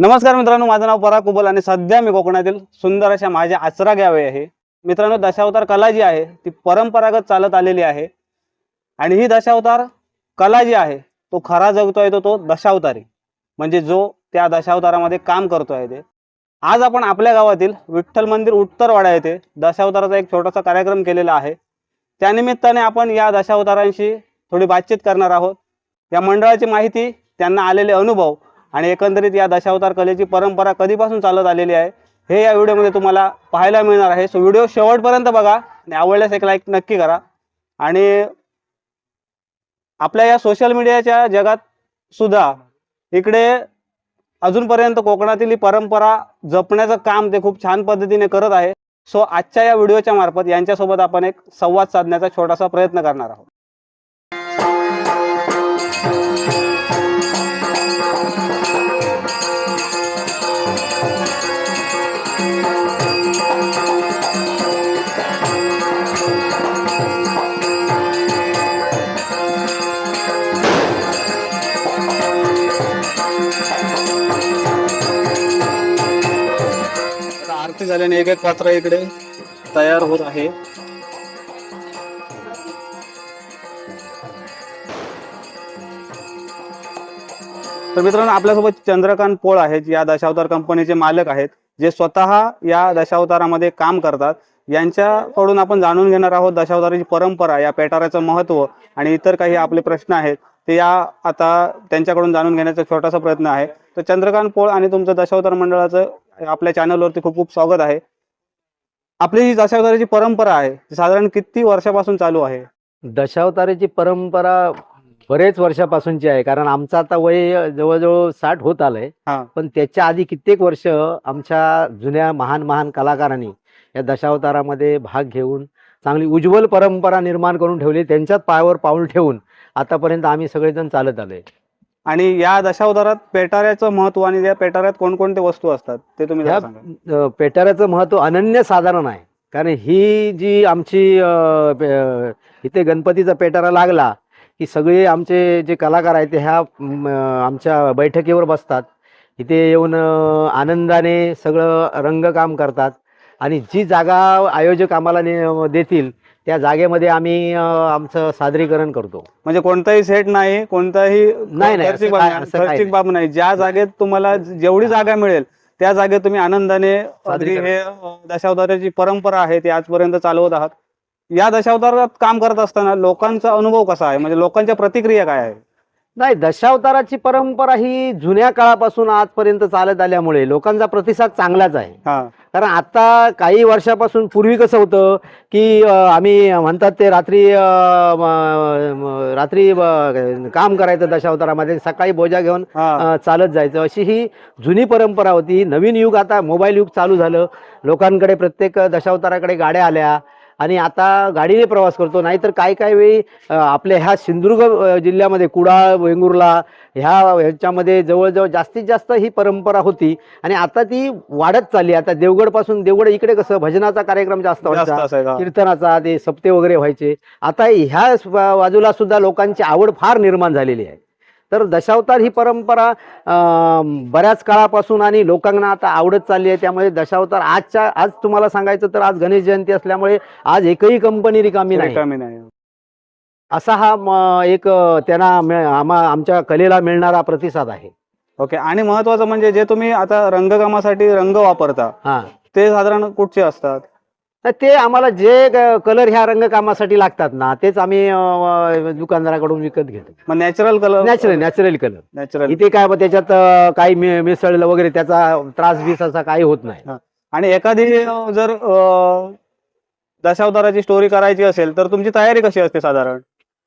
नमस्कार मित्रांनो माझं नाव पराग कुबल आणि सध्या मी कोकणातील सुंदर अशा माझ्या आचरा गावे आहे. मित्रांनो दशावतार कला जी आहे ती परंपरागत चालत आलेली आहे. आणि ही दशावतार कला जी आहे तो खरा जगतोय तो तो दशावतारी. म्हणजे जो त्या दशावतारामध्ये काम करतोय ते. आज आपण आपल्या गावातील विठ्ठल मंदिर उत्तरवाडा येथे दशावताराचा एक छोटासा कार्यक्रम केलेला आहे. त्यानिमित्ताने आपण या दशावतारांशी थोडी बातचीत करणार आहोत. या मंडळाची माहिती त्यांना आलेले अनुभव आणि एकंदरीत या दशावतार कलेची परंपरा कधीपासून चालत आलेली आहे हे या व्हिडिओमध्ये तुम्हाला पाहायला मिळणार आहे. सो व्हिडिओ शेवटपर्यंत बघा आणि आवडल्यास एक लाईक नक्की करा. आणि आपल्या या सोशल मीडियाच्या जगात सुद्धा इकडे अजूनपर्यंत कोकणातील ही परंपरा जपण्याचं काम ते खूप छान पद्धतीने करत आहे. सो आजच्या या व्हिडिओच्या मार्फत यांच्यासोबत आपण एक संवाद साधण्याचा छोटासा प्रयत्न करणार आहोत. झाल्याने एक एक पात्र इकडे तयार होत आहे. तर मित्रांनो आपल्यासोबत चंद्रकांत पोळ आहेत. या दशावतार कंपनीचे मालक आहेत. जे स्वतः या दशावतारामध्ये काम करतात. यांच्याकडून आपण जाणून घेणार आहोत दशावताराची परंपरा या पेटाऱ्याचं महत्त्व आणि इतर काही आपले प्रश्न आहेत. ते या आता त्यांच्याकडून जाणून घेण्याचा छोटासा प्रयत्न आहे. तर चंद्रकांत पोळ आणि तुमचं दशावतार मंडळाचं आपल्या चॅनलवरती खूप खूप स्वागत आहे. आपली जी दशावताराची परंपरा आहे ती साधारण किती वर्षापासून चालू आहे? दशावताराची परंपरा बरेच वर्षापासूनची आहे कारण आमचं आता वय जवळजवळ साठ होत आलंय. हा. पण त्याच्या आधी कित्येक वर्ष आमच्या जुन्या महान महान कलाकारांनी या दशावतारामध्ये भाग घेऊन चांगली उज्ज्वल परंपरा निर्माण करून ठेवली त्यांच्याच पायावर पाऊल ठेवून आतापर्यंत आम्ही सगळेजण चालत आलोय. आणि या दशावतारात पेटाऱ्याचं महत्त्व आणि या पेटाऱ्यात कोणकोणते वस्तू असतात ते तुम्ही जरा सांगा. पेटाऱ्याचं महत्त्व अनन्यसाधारण आहे. कारण ही जी आमची अ, पे- अ, इथे गणपतीचा पेटारा लागला की सगळे आमचे जे कलाकार आहेत ते ह्या म, आमच्या बैठकीवर बसतात. इथे येऊन अ, आनंदाने सगळं रंगकाम करतात. आणि जी जागा आयोजक आम्हाला ने- देतील त्या जागेमध्ये आम्ही अ, आमचं सादरीकरण करतो. म्हणजे कोणताही सेट नाही कोणताही नाही, नाही, खर्चिक असं बाब काय- नाही, असं काही खर्चिक बाब नाही. ज्या जागेत तुम्हाला जेवढी जागा मिळेल त्या जागेत तुम्ही आनंदाने अगदी सादरीकरण. हे अ, दशावताराची परंपरा आहे ती आजपर्यंत चालवत आहात. या दशावतारात काम करत असताना लोकांचा अनुभव कसा आहे? म्हणजे लोकांच्या प्रतिक्रिया काय आहे? नाही दशावताराची परंपरा ही जुन्या काळापासून आजपर्यंत चालत आल्यामुळे लोकांचा प्रतिसाद चांगलाच आहे. हा. कारण आता काही वर्षापासून पूर्वी कसं होतं की अ, आम्ही म्हणतात ते रात्री अ, म- म- रात्री अ, काम करायचं दशावतारामध्ये सकाळी बोजा घेऊन हा. अ, चालत जायचं. अशी ही जुनी परंपरा होती. नवीन युग आता मोबाईल युग चालू झालं. लोकांकडे प्रत्येक दशावताराकडे गाड्या आल्या. आणि आता गाडीने प्रवास करतो. नाहीतर काही काही वेळी आपल्या ह्या सिंधुदुर्ग जिल्ह्यामध्ये कुडाळ वेंगुर्ला ह्या ह्याच्यामध्ये जवळजवळ जास्तीत जास्त ही परंपरा होती. आणि आता ती वाढत चालली आता देवगडपासून देवगड इकडे कसं भजनाचा कार्यक्रम जास्त व्हायचा कीर्तनाचा ते सप्ते वगैरे व्हायचे. आता ह्या बाजूला सुद्धा लोकांची आवड फार निर्माण झालेली आहे. तर दशावतार ही परंपरा बऱ्याच काळापासून आणि लोकांना आता आवडत चालली आहे. त्यामुळे दशावतार आजच्या आज तुम्हाला सांगायचं तर आज गणेश जयंती असल्यामुळे आज एकही कंपनी रिकामी नाही. असा हा एक त्यांना आम्हा आमच्या कलेला मिळणारा प्रतिसाद आहे. ओके. आणि महत्वाचं म्हणजे जे तुम्ही आता रंगकामासाठी रंग वापरता हा. ते साधारण कुठचे असतात? ते आम्हाला जे कलर ह्या रंगकामासाठी लागतात ना तेच आम्ही अं, दुकानदाराकडून विकत घेतो. मग natural colour natural natural colour natural इथे काय त्याच्यात अं, काही मि- मिसळलं वगैरे त्याचा त्रास बीस असा काही होत नाही. आणि एखादी अ, जर अ, दशावताराची स्टोरी करायची असेल तर तुमची तयारी कशी असते साधारण?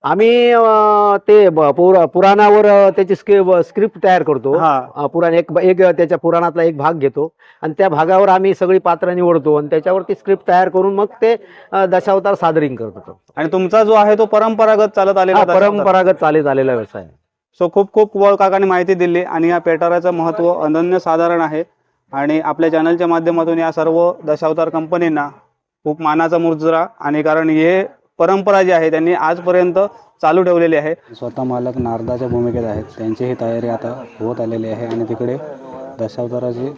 आम्ही अं, ते ब- पुरा- पुराणावर अं, त्याची स्क्रिप्ट तयार करतो. हा. अं, पुराण एक एक त्याच्या पुराणातला एक भाग घेतो. आणि त्या भागावर आम्ही सगळी पात्र निवडतो आणि त्याच्यावरती स्क्रिप्ट तयार करून मग ते अं, दशावतार सादरीकरण करतो. आणि तुमचा जो आहे तो परंपरागत चालत आलेला हा. परंपरागत चालत आलेला व्यवसाय. आहे. सो खूप खूप वळ काकांनी माहिती दिली आणि या पेटाराचं महत्त्व अनन्यसाधारण आहे. आणि आपल्या चॅनलच्या माध्यमातून या सर्व दशावतार कंपनींना खूप मानाचा मुजरा आणि कारण हे परंपरा जी आहे त्यांनी आजपर्यंत चालू ठेवलेली आहे. स्वतः मालक नारदाच्या भूमिकेत आहेत. त्यांची ही तयारी आता होत आलेली आहे आणि तिकडे दशावताराची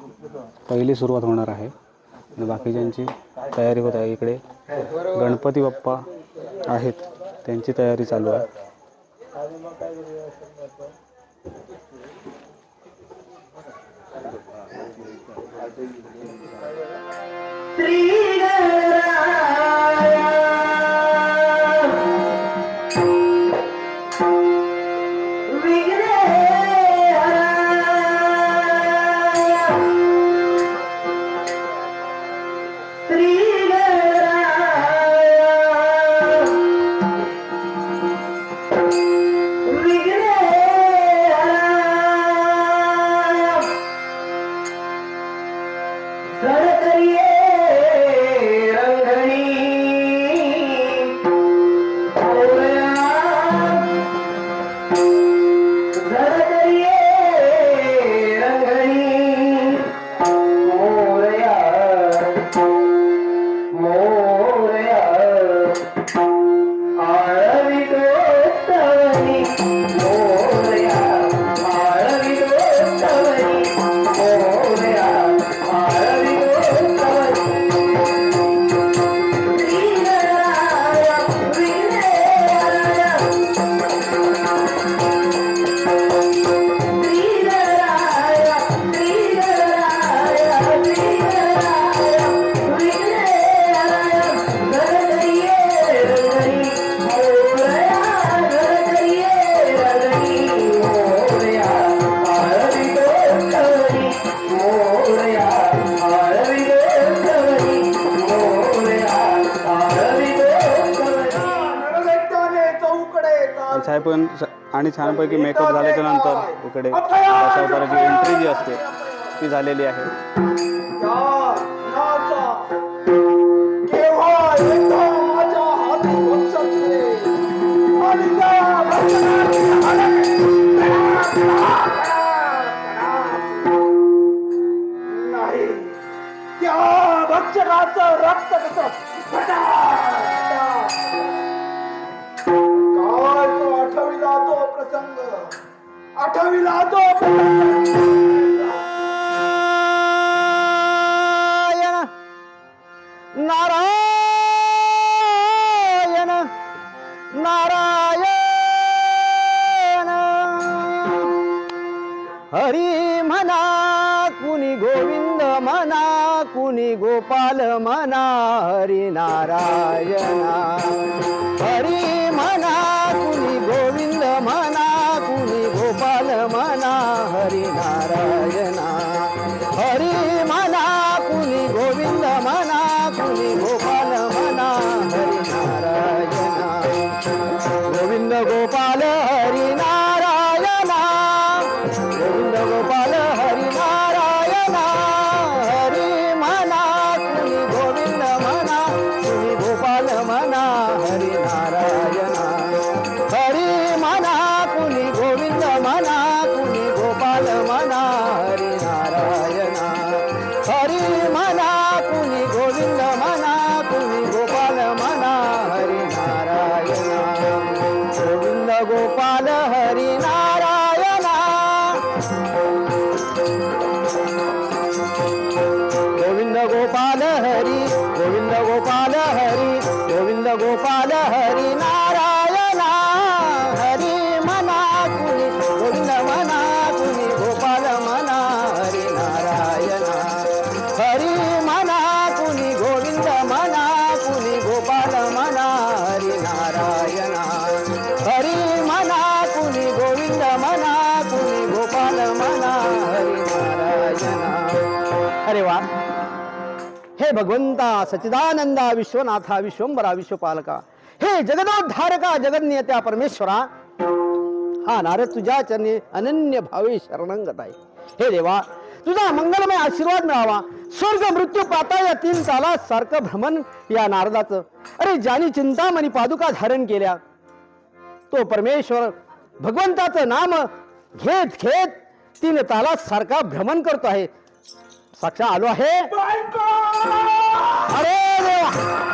पहिली सुरुवात होणार आहे. आणि बाकीच्यांची तयारी होत आहे. इकडे गणपती बाप्पा आहेत. त्यांची तयारी चालू आहे. रंग आणि छानपैकी मेकअप झाल्याच्यानंतर इकडे दशावताराची एंट्री जी असते ती झालेली आहे. आठवीला तो नारायण नारायण हरी म्हणा कुणी गोविंद म्हणा कुणी गोपाल म्हणा हरी नारायण. हरी म्हणा हरी नारायण भगवंता सचिदानंदा विश्वनाथा विश्वंबरा विश्वपालका हे जगदोद्धारका जगन्नेत्या परमेश्वरा हा नारद तुझ्या चरणी अनन्य भावे शरणंगत आहे हे देवा तुझा मंगलमय आशीर्वाद मिळावा स्वर्ग मृत्यू पाता या तीन ताला सारखं भ्रमण या नारदाचं अरे ज्यानी चिंतामणी पादुका धारण केल्या तो परमेश्वर भगवंताचं नाम घेत घेत तीन तालात सारखा भ्रमण करतो आहे साक्षा आलो आहे. अरे देवा!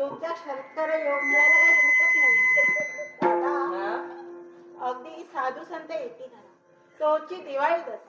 डोक्यात शर्करा योग मिळायला काही हरकत नाही. हा? अगदी साधू संत येते घरा तोची दिवाळी दसरा.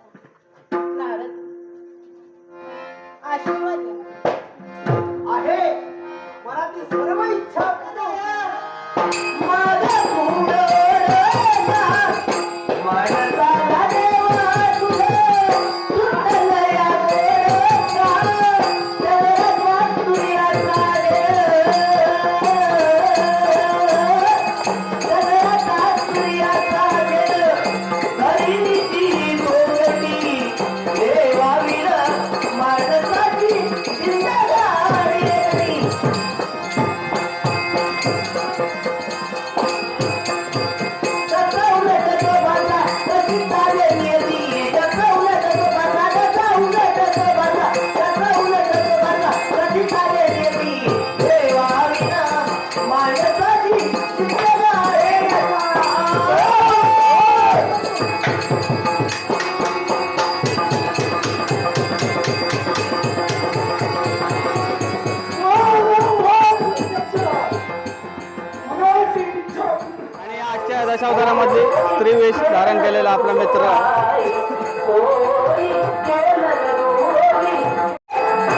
केलेला आपला मित्र.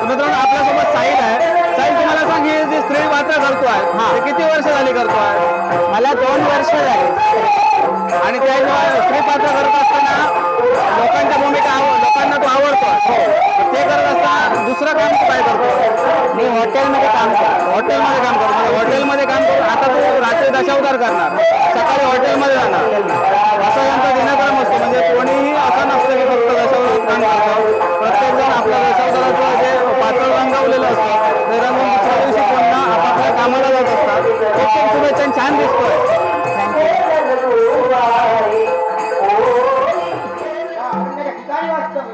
मित्रांनो आपल्यासोबत साहिल आहे. साहिल तुम्हाला सांग ही जी स्त्री पात्र करतो आहे ते किती वर्ष झाली करतो आहे मला दोन वर्ष झाली. आणि त्या स्त्री पात्र करत असताना लोकांच्या भूमिका लोकांना तो आवडतो. हो. ते करत असताना दुसरं काम काय करतो? मी हॉटेलमध्ये काम करतो. हॉटेलमध्ये काम करतो. हॉटेलमध्ये काम करतो आता तू रात्री दशावतार करणार. सकाळी हॉटेलमध्ये जाणार. असा यांचा दिनक्रम असतो. म्हणजे कोणीही असं नसतं की फक्त दशावतार काम करतो. प्रत्येक जण आपल्या दशावताराचं जे पातळ रंगवलेलं असतं ते रंगवून दुसऱ्या दिवशी पुन्हा आपापल्या कामाला जात असतात. खूप शुभेच्छा छान दिसतोय. तुझं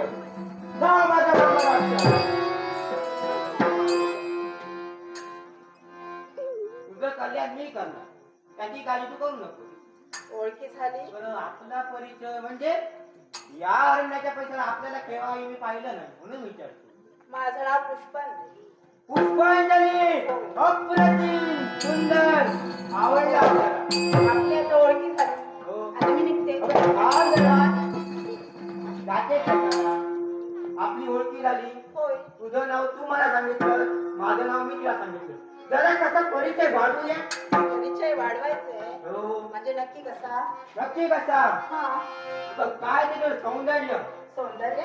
कल्याण मी करणार. त्याची काळजी तू करू नको. ओळखी झाली. पण आपला परिचय म्हणजे या अरण्याच्या पैशाला आपल्याला केव्हाही मी पाहिलं नाही म्हणून विचारतो. माझं नाव पुष्पांजली. पुष्पांजली अप्रतिम सुंदर आवडला आपल्याला. आपली आता ओळखी झाली. आता मी निघते. जरा. जाते कसा? आपली ओळखी झाली. होय. तुझं नाव तू मला सांगितलं. माझं नाव मी तुला सांगितलं. जरा कसा परिचय वाढवूया परिचय वाढवायचे हो. म्हणजे नक्की कसा? नक्की कसा? हा. बघ, काय तिथं सौंदर्य? सौंदर्य?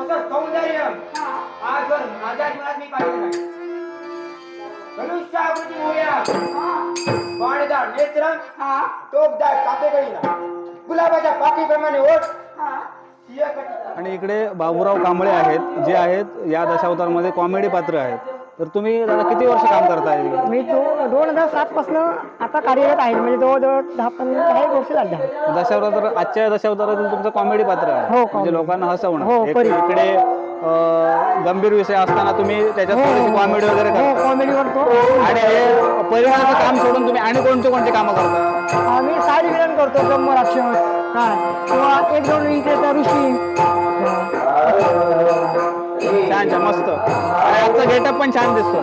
असं सौंदर्य? हा. आजवर माझ्या जीवनात मी पाहिलं नाही. धनुष्याकृती मोया हा. बाणदार नेत्र हा. टोकदार कापेगळीला. गुलाबाच्या पाठीप्रमाणे ओठ हा आणि इकडे बाबूराव कांबळे आहेत जे आहेत या दशावतारमध्ये कॉमेडी पात्र आहेत. तर तुम्ही दादा किती वर्ष काम करताय? मी दो दोन हजार सात पासून आता कार्यरत आहे. म्हणजे जवळजवळ दहा पंधरा दहा एक वर्ष झाली आहे. दशावतार आजच्या दशावतारातील तुमचं कॉमेडी पात्र आहे. हो, comedy. म्हणजे लोकांना हसवणं. हो, एक- परी. इकडे अं, गंभीर विषय असताना तुम्ही त्याच्यात कॉमेडी वगैरे हो करता. कॉमेडी करतो. आणि हे परिवाराचं काम सोडून तुम्ही आणि कोणते कोणते कामं करता? आम्ही साईड विलन करतो ब्रह्म राक्षस काय? किंवा एक दोन इथे ऋषी छान छान मस्त. आजचा गेटअप पण छान दिसतो.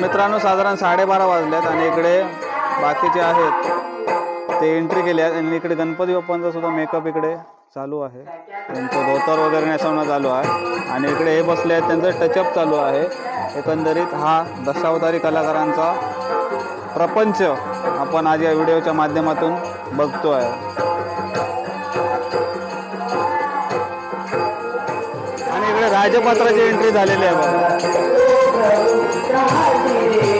मित्रांनो साधारण साडेबारा वाजल्यात आणि इकडे बाकीचे आहेत. ते एंट्री केले आहेत आणि इकडे गणपती बाप्पांचा सुद्धा मेकअप इकडे चालू आहे. त्यांचं धोतर वगैरे नेसवणं चालू आहे. आणि इकडे हे बसले आहेत त्यांचं टचअप चालू आहे. एकंदरीत हा दशावतारी कलाकारांचा प्रपंच आपण आज या व्हिडिओच्या माध्यमातून बघतो आहे आणि इकडे राजपात्राची एंट्री झालेली आहे बघा. 让爱你。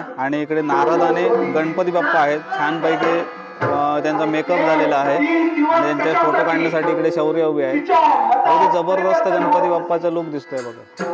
आहे आणि इकडे नारद आणि गणपती बाप्पा आहेत. छानपैकी त्यांचा मेकअप झालेला आहे. त्यांचे फोटो काढण्यासाठी इकडे शौर्य उभी आहे. अगदी जबरदस्त गणपती बाप्पाचा लुक दिसतोय बघा.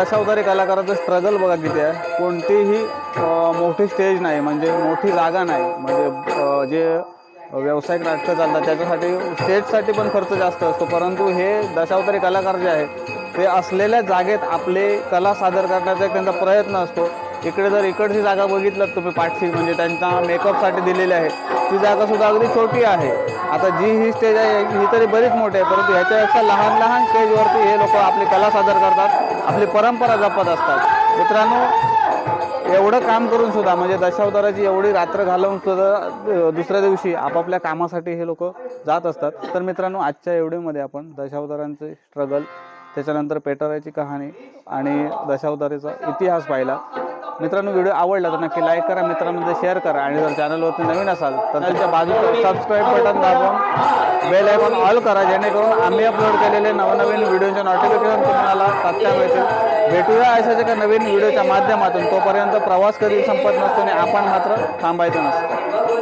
दशावतारी कलाकाराचं स्ट्रगल बघा किती आहे. कोणतीही मोठी स्टेज नाही म्हणजे मोठी जागा नाही. म्हणजे जे व्यावसायिक नाटकं चालतात त्याच्यासाठी स्टेजसाठी पण खर्च जास्त असतो. परंतु हे दशावतारी कलाकार जे आहेत ते असलेल्या जागेत आपले कला सादर करण्याचा एक त्यांचा प्रयत्न असतो. इकडे जर इकडची जागा बघितलं तुम्ही पाठशी म्हणजे त्यांना मेकअपसाठी दिलेली आहे. ती जागासुद्धा अगदी छोटी आहे. आता जी ही स्टेज आहे ही तरी बरीच मोठी आहे. परंतु ह्याच्यापेक्षा लहान लहान स्टेजवरती हे लोक आपली कला सादर करतात. आपली परंपरा जपत असतात. मित्रांनो एवढं काम करून सुद्धा म्हणजे दशावताराची एवढी रात्र घालवून सुद्धा दुसऱ्या दिवशी आपापल्या कामासाठी हे लोक जात असतात. तर मित्रांनो आजच्या एवढीमध्ये आपण दशावतारांचे स्ट्रगल त्याच्यानंतर पेटाराची कहाणी आणि दशावतारीचा इतिहास पाहिला. मित्रांनो व्हिडिओ आवडला तर नक्की लाईक करा मित्रांमध्ये शेअर करा आणि जर चॅनलवरती नवीन असाल तर त्याच्या बाजूला सबस्क्राईब बटन दाबून बेल आयकॉन ऑल करा जेणेकरून आम्ही अपलोड केलेले नवनवीन व्हिडिओचे नोटिफिकेशन तुम्हाला तात्काळ मिळतील भेटूया. अशाच एका नवीन व्हिडिओच्या माध्यमातून तोपर्यंत प्रवास कधी संपत नसतो आणि आपण मात्र थांबायचं नसतं.